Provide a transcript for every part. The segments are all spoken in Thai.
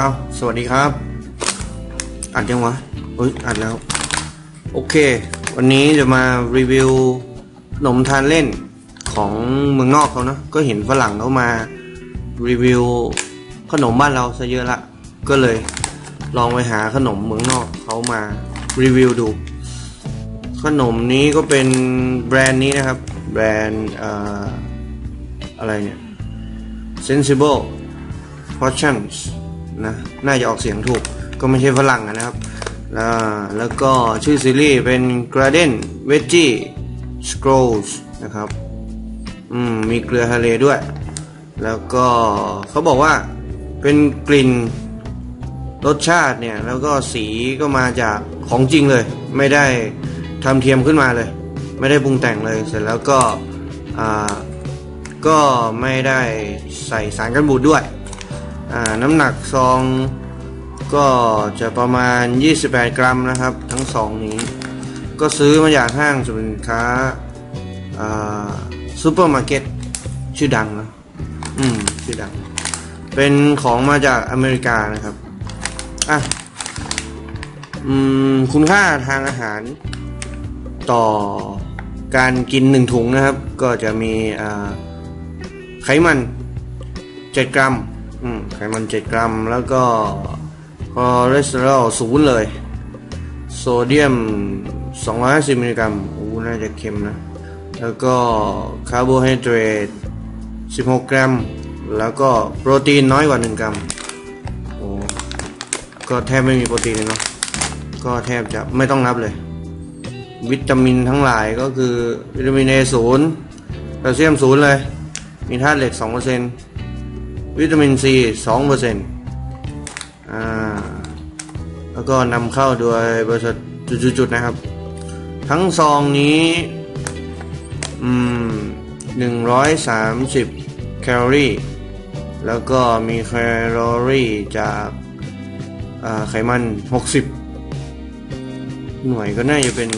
เอาสวัสดีครับ อัดยังวะเฮ้ยอัดแล้ว โอเค วันนี้จะมารีวิวขนมทานเล่นของเมืองนอกเขานะ ก็เห็นฝรั่งเขามารีวิวขนมบ้านเราซะเยอะละ ก็เลยลองไปหาขนมเมืองนอกเขามารีวิวดู ขนมนี้ก็เป็นแบรนด์นี้นะครับ แบรนด์เอ่ออะไรเนี่ย sensible portions นะ น่าจะออกเสียงถูก ก็ไม่ใช่ฝรั่งนะครับ แล้วก็ชื่อซีรีส์เป็น Garden Veggie Scrolls นะครับ อืม มีเกลือทะเลด้วย แล้วก็เขาบอกว่าเป็นกลิ่นรสชาติเนี่ย แล้วก็สีก็มาจากของจริงเลย ไม่ได้ทำเทียมขึ้นมาเลย ไม่ได้ปรุงแต่งเลย เสร็จแล้วก็ อ่า ก็ไม่ได้ใส่สารกันบูดด้วย น้ำหนักซองก็จะประมาณ 28 กรัมนะครับ ทั้งสองนี้ ก็ซื้อมาจากห้างสินค้าซูเปอร์มาร์เก็ตชื่อดังนะอืมชื่อดัง เป็นของมาจากอเมริกานะครับ อะ อืม คุณค่าทางอาหารต่อการกินหนึ่งถุงนะครับ ก็จะมีไขมัน 7 กรัม ไขมัน7กรัม แล้วก็คอเลสเตอรอลศูนย์เลย โซเดียม 250มิลลิกรัมอู้น่าจะเค็มนะ แล้วก็คาร์โบไฮเดรต16 กรัม แล้วก็โปรตีนน้อยกว่า 1 กรัมโอ้ก็แทบไม่มีโปรตีนเลยเนาะก็แทบจะไม่ต้องนับเลย วิตามินทั้งหลายก็คือวิตามิน A ศูนย์แคลเซียมศูนย์เลย มีธาตุเหล็ก2% วิตามิน C 2%อ่าแล้วก็นำเข้าโดยบริษัทจุดๆนะครับ ทั้งซองนี้อืม130แคลอรี่ แล้วก็มีแคลอรี่จากาไขมัน60หน่วยก็น่าจะเป็น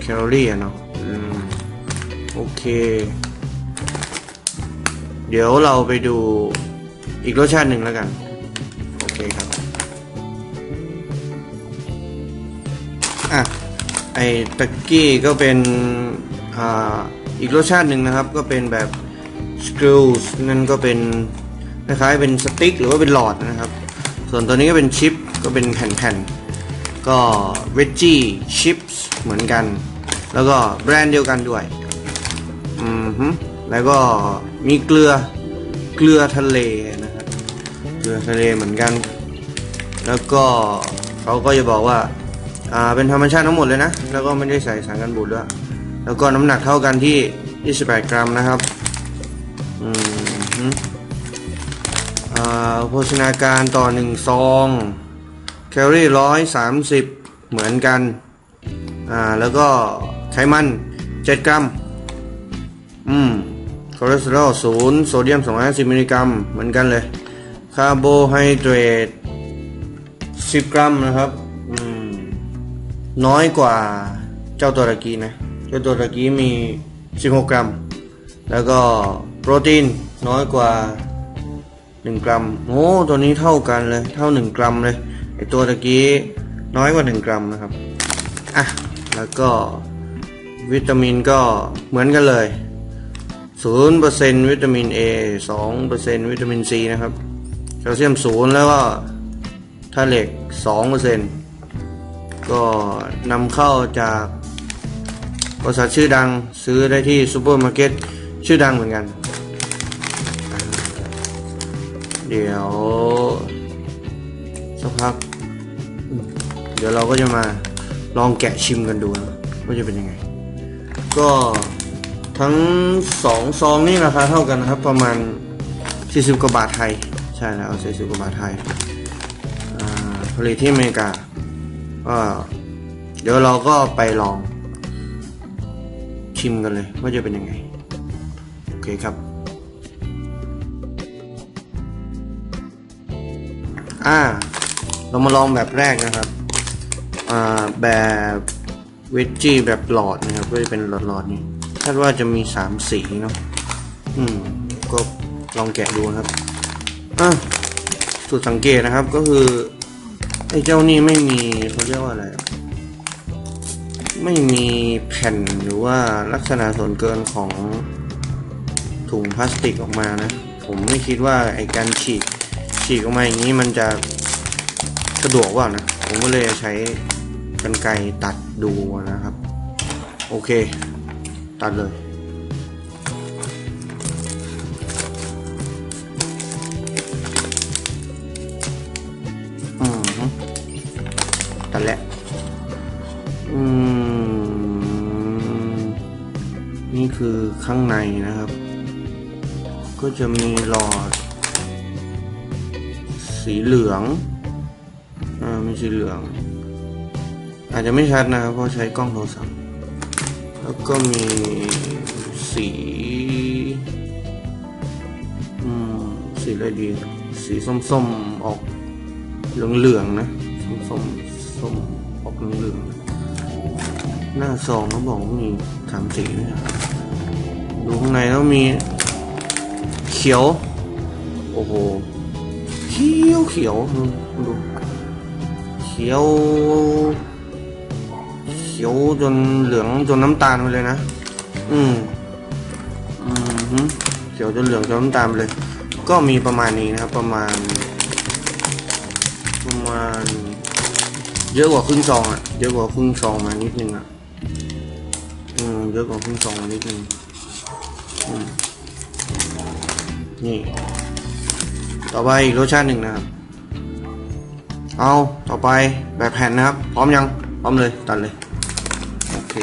แคลอรี่อะเนาะอโอเค เดี๋ยวเราไปดู อีกรสชาติหนึ่งแล้วกัน โอเคครับ อะ ไอตะกี้ก็เป็นอ่าอีกรสชาติหนึ่งนะครับ ก็เป็นแบบสกรูสนั่นก็เป็นคล้ายๆเป็นสติ๊กหรือว่าเป็นหลอดนะครับ ส่วนตัวนี้ก็เป็นชิปก็เป็นแผ่นๆ ก็เวจจี้ชิปส์เหมือนกัน แล้วก็แบรนด์เดียวกันด้วย อืมฮึแล้วก็มีเกลือ เกลือทะเลนะครับเกลือทะเลเหมือนกัน แล้วก็เขาก็จะบอกว่าอ่าเป็นธรรมชาติทั้งหมดเลยนะ แล้วก็ไม่ได้ใส่สารกันบูดด้วยแล้วก็น้ำหนักเท่ากันที่ 28 กรัมนะครับอืมอ่าโภชนาการต่อหนึ่งซองแคลอรี่ร้อยสามสิบเหมือนกันอ่าแล้วก็ไขมัน 7 กรัม อืม อเลสเตอรอลศูนย์โซเดียม 250 มิลลิกรัม เหมือนกันเลย คาร์โบไฮเดรต 10 กรัมนะครับ น้อยกว่าเจ้าตัวตะกี้นะ เจ้าตัวตะกี้มี 16 กรัม แล้วก็โปรตีนน้อยกว่า 1 กรัม โอ้ตัวนี้เท่ากันเลย เท่า 1 กรัมเลย ไอตัวตะกี้น้อยกว่า 1 กรัมนะครับ อะ แล้วก็วิตามินก็เหมือนกันเลย 0%วิตามิน A 2%วิตามิน C นะครับแคลเซียมศูนย์แล้วก็ธาเหล็ก2%ก็นำเข้าจากบริษัทชื่อดังซื้อได้ที่ซูเปอร์มาร์เก็ตชื่อดังเหมือนกัน เดี๋ยวสักพัก เดี๋ยวเราก็จะมาลองแกะชิมกันดูนะว่าจะเป็นยังไง ก็ ทั้งสองซองนี่ราคาเท่ากันนะครับ ประมาณ 40 กว่าบาทไทย ใช่แล้ว 40 กว่าบาทไทยอ่าผลิตที่อเมริกาก็เดี๋ยวเราก็ไปลอง ชิมกันเลยว่าจะเป็นยังไง โอเคครับ อ่า เรามาลองแบบแรกนะครับ อ่า แบบเวจจี้แบบหลอดนะครับ ก็จะเป็นหลอดๆนี้ คาดว่าจะมีสามสีเนาะอืม ก็ลองแกะดูนะครับอะจุดสังเกตนะครับก็คือไอ้เจ้านี่ไม่มีเขาเรียกว่าอะไรไม่มีแผ่นหรือว่าลักษณะส่วนเกินของถุงพลาสติกออกมานะ ผมไม่คิดว่าไอ้การฉีกฉีกออกมาอย่างนี้มันจะสะดวกว่านะ ผมก็เลยใช้กรรไกรตัดดูนะครับ โอเค ตัดเลย อืมตัดแล้ว อืม นี่คือข้างในนะครับ ก็จะมีหลอด สีเหลือง อ่า มีสีเหลือง อาจจะไม่ชัดนะครับ เพราะใช้กล้องโทรศัพท์ แล้วก็มีสีอืมสีอะไรดี สีส้มๆออกเหลืองๆนะส้มๆส้มออกเหลืองๆหน้าซองเขาบอกว่ามีสามสีนะดูข้างในแล้วมีเขียว โอ้โหเขียวเขียวดูดูเขียว ขียวจนเหลืองจนน้ำตาลไปเลยนะ อืม อืมเขียวจนเหลืองจนน้ำตาลไปเลย ก็มีประมาณนี้นะครับ ประมาณ ประมาณ เยอะกว่าครึ่งซองอะเยอะกว่าครึ่งซองมานิดนึงอะอืมเยอะกว่าครึ่งซองมานิดนึงอืมนี่ ต่อไปอีกรสชาติหนึ่งนะครับ เอา ต่อไปแบบแผ่นนะครับ พร้อมยัง พร้อมเลย ตัดเลย คน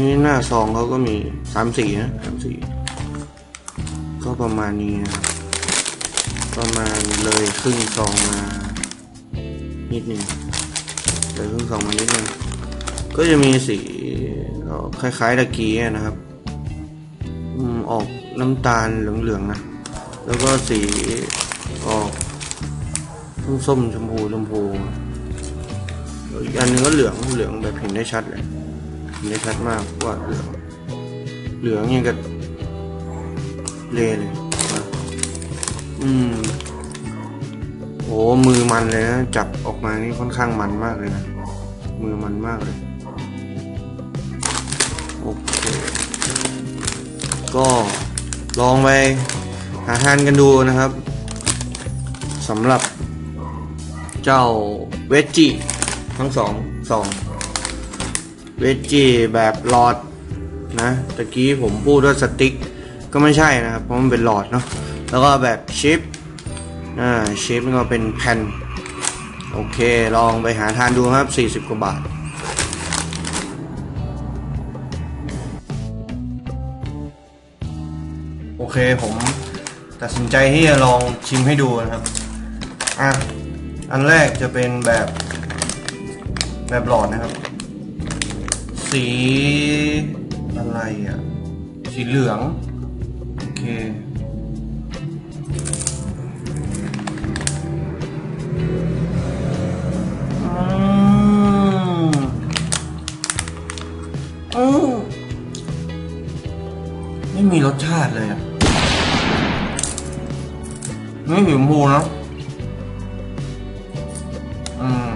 ี่หน้าซองเขาก็มีสามสีนะสามสีก็ประมาณนี้นะประมาณเลยครึ่งซองมา นิดหนึ่งเลยครึ่งซองมานิดหนึ่งก็จะมีสีคล้ายๆตะกี้นะครับออกน้ำตาลเหลืองๆนะ แล้วก็สีออกส้มชมพูชมพูอีกอันนึงก็เหลืองเหลืองแบบเห็นได้ชัดเลยเห็นได้ชัดมากว่าเหลืองเหลืองยังกับเลเลยอืมโอ้มือมันเลยนะจับออกมานี่ค่อนข้างมันมากเลยนะมือมันมากเลยโอเคก็ลองไป หาทานกันดูนะครับสำหรับเจ้าเวจจีทั้งสองสองเวจจีแบบหลอดนะตะกี้ผมพูดว่าสติ๊กก็ไม่ใช่นะครับ เพราะมันเป็นหลอดเนาะแล้วก็แบบชิปอ่าชิปก็เป็นแผ่นโอเค ลองไปหาทานดูครับ 40 กว่าบาท โอเค ผม ตัดสินใจที่จะลองชิมให้ดูนะครับอะอันแรกจะเป็นแบบแบบหลอดนะครับ สีอะไรอะ สีเหลือง โอเคอืมอืมไม่มีรสชาติเลยอะ ไม่หิวมูนะอืม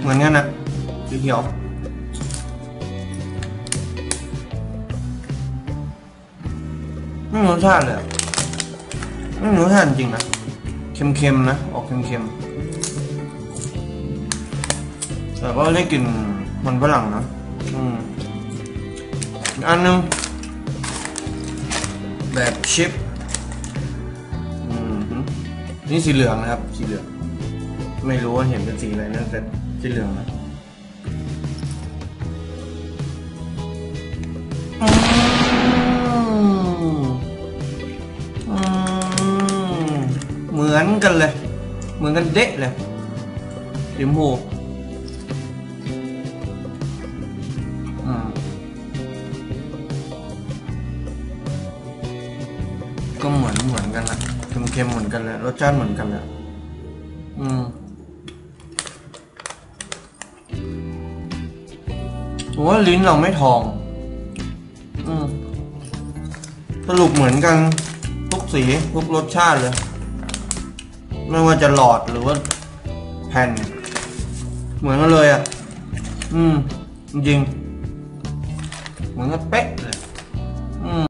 เหมือนกันนะสีเขียวไม่มีรสชาติเลยไม่มีรสชาติจริงนะ เค็มๆนะ ออกเค็มๆแต่ก็ได้กลิ่นมันฝรั่งนะ อืม อันหนึง แบบชิปอืมฮึนี่สีเหลืองนะครับ สีเหลือง ไม่รู้ว่าเห็นเป็นสีอะไรนะแต่สีเหลืองนะเหมือนกันเลย เหมือนกันเดะเลยสีชมพู เค็มเหมือนกันเลยรสชาติเหมือนกันเลยอืมผมว่าลิ้นเราไม่ทอง อืมสรุปเหมือนกันทุกสีทุกรสชาติเลย ไม่ว่าจะหลอดหรือว่า แผ่น เหมือนกันเลยอะ อืม จริง เหมือนกันเป๊ะ